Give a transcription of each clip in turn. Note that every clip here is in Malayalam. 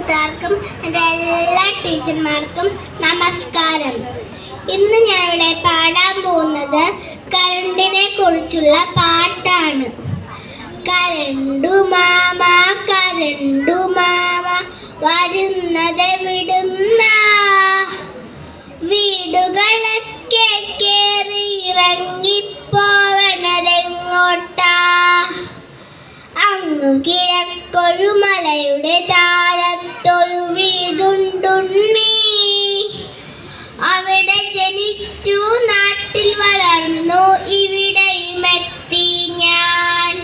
കൂട്ടുകാർക്കും എന്റെ എല്ലാ ടീച്ചർമാർക്കും നമസ്കാരം. ഇന്ന് ഞാൻ ഇവിടെ പാടാൻ പോകുന്നത് കരണ്ടിനെ കുറിച്ചുള്ള പാട്ടാണ്. കരണ്ടു മാമ കരണ്ടു മാമ വരുന്നത് വിടുന്ന വീടുകളൊക്കെ കേറി ഇറങ്ങിപ്പോവണതെങ്ങോട്ടാ? അങ്ങു കിഴക്കൊരു മലയുടെ താരത്തൊരു ജനിച്ചു നാട്ടിൽ വളർന്നു ഇവിടെയും എത്തി ഞാൻ.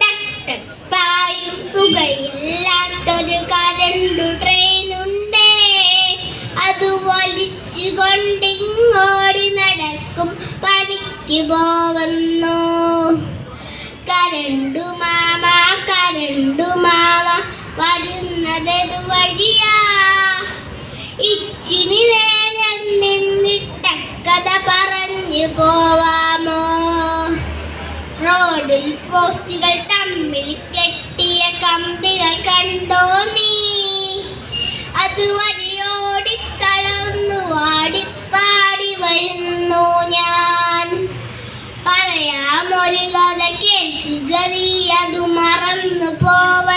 ടക് ടക് പായും പുകയില്ലാത്തൊരു കരണ്ടു ട്രെയിനുണ്ടേ. അത് വലിച്ചു കൊണ്ടിങ്ങോടി നടക്കും പണിക്ക് പോവുന്നു പോവാമോ? റോഡിൽ പോസ്റ്റുകൾ തമ്മിൽ കെട്ടിയ കമ്പികൾ കണ്ടോ നീ? അതുവഴി ഓടിത്തളർന്നു വാടിപ്പാടി വരുന്നു ഞാൻ. പറയാമൊരു കഥ കേൾക്കുക നീ അത് മറന്നു പോവരുത്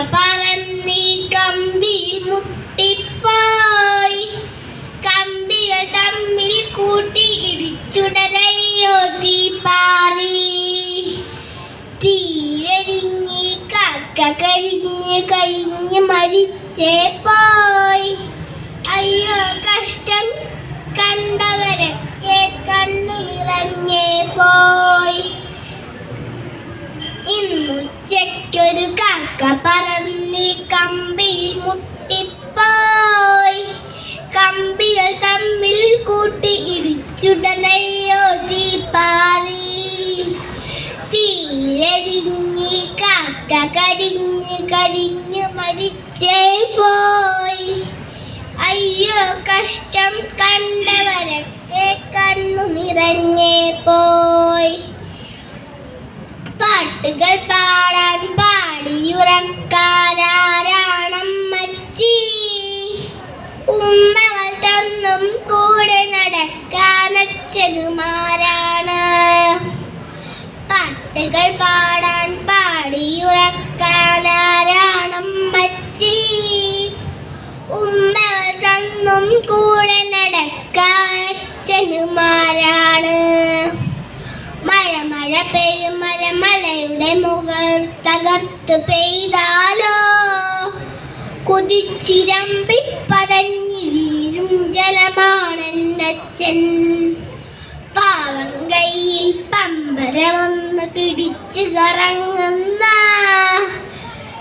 പറന്നീ കമ്പി മുട്ടിപ്പോയി. കമ്പികൾ തമ്മിൽ കൂട്ടി ഇടിച്ചുടനയ്യോ തീ പാറി. തീരരിഞ്ഞ് കക്ക കരിഞ്ഞ് കഴിഞ്ഞ് മരിച്ചേ കരിഞ്ഞ് കരിഞ്ഞ് മരിച്ചേ പോയി. അയ്യോ കഷ്ടം കണ്ടവരൊക്കെ കണ്ണു നിറഞ്ഞേ പോയി. പാട്ടുകൾ പാടാൻ പാടിയുറക്കാരാണമ്മച്ചി ഉമ്മകൾ തന്നും കൂടെ നടക്കാൻ അച്ഛനുമാരാണ് പാട്ടുകൾ പാടാൻ മഴ പെരുമഴ മലയുടെ മുകൾ തകർത്ത് പെയ്താലോ? കുതിച്ചിരമ്പി പതഞ്ഞു വീഴും ജലമാണെന്നച്ഛൻ. പാവം കയ്യിൽ പമ്പരമൊന്ന് പിടിച്ചു കറങ്ങുന്ന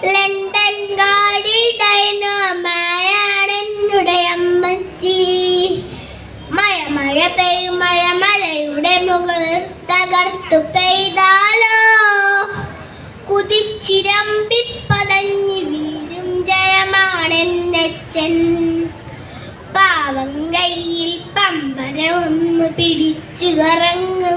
ലണ്ടൻ കാടി ഡൈനോമായാണ് എന്നുടെ അമ്മച്ചി. മഴ മഴ പെരുമഴ മലയുടെ മുകളിൽ തകർത്തു ജലമാണെന്നച്ഛൻ പാവം കയ്യിൽ പമ്പര ഒന്ന് പിടിച്ചു കറങ്ങുന്ന